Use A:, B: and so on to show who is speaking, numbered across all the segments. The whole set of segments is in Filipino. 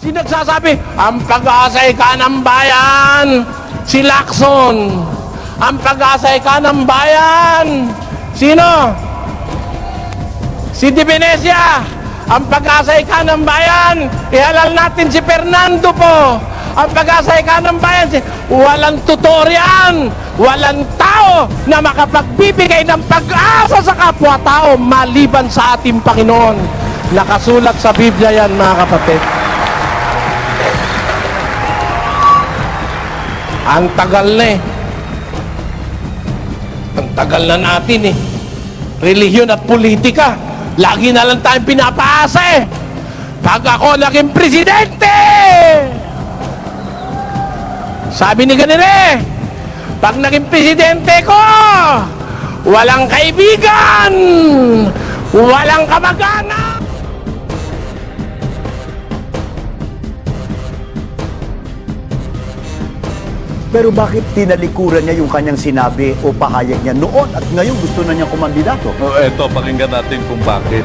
A: Sino nagsasabi? Ang pag-aasay ka ng bayan, si Lacson. Ang pag-aasay ka ng bayan, sino? Si Di Venecia. Ang pag-aasay ka ng bayan, ihalal natin si Fernando po. Ang pag-aasay ka ng bayan, si... walang tutorian, walang tao na makapagbibigay ng pag-asa sa kapwa-tao maliban sa ating Panginoon. Nakasulat sa Biblia yan, mga kapatid. Ang tagal na eh. Ang tagal na natin eh. Relihiyon at politika. Lagi na lang tayong pinapaasa eh. Pag ako naging presidente! Sabi ni ganun eh, pag naging presidente ko, walang kaibigan, walang kamag-anak,
B: Pero bakit tinalikuran niya yung kanyang sinabi o pahayag niya noon at ngayon gusto na niyang kumandidato?
C: O, eto, pakinggan natin kung bakit.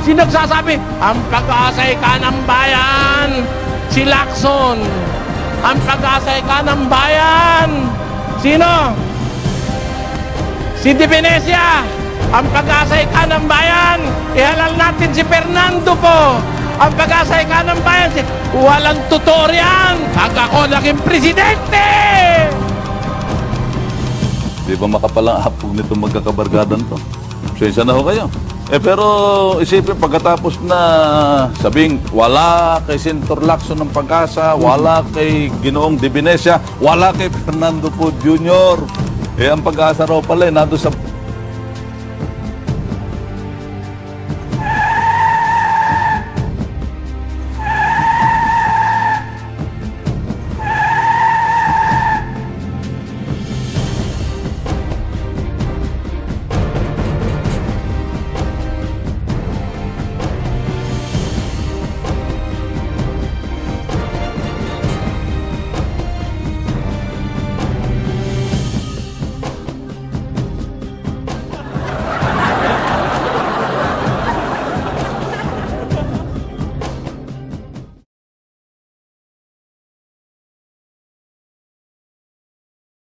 A: Sino nagsasabi? Ang pag-aasay ka ng bayan, si Lacson. Ang pag-aasay ka ng bayan, sino? Si Di Venecia. Ang pag-aasay ka ng bayan, ihalal natin si Fernando po. Ang pag-aasay ka ng bayan, si... walang tutorian. Pag ako naging presidente!
C: Di ba makapalang hapog nito magkakabargadan to? Pasensya na ho kayo. Eh pero isipin pagkatapos na sabing wala kay Senator Lacson ng pag-asa, wala kay Ginoong Di Venecia, wala kay Fernando Po Jr. Eh ang pag-asa raw pala eh, nado sa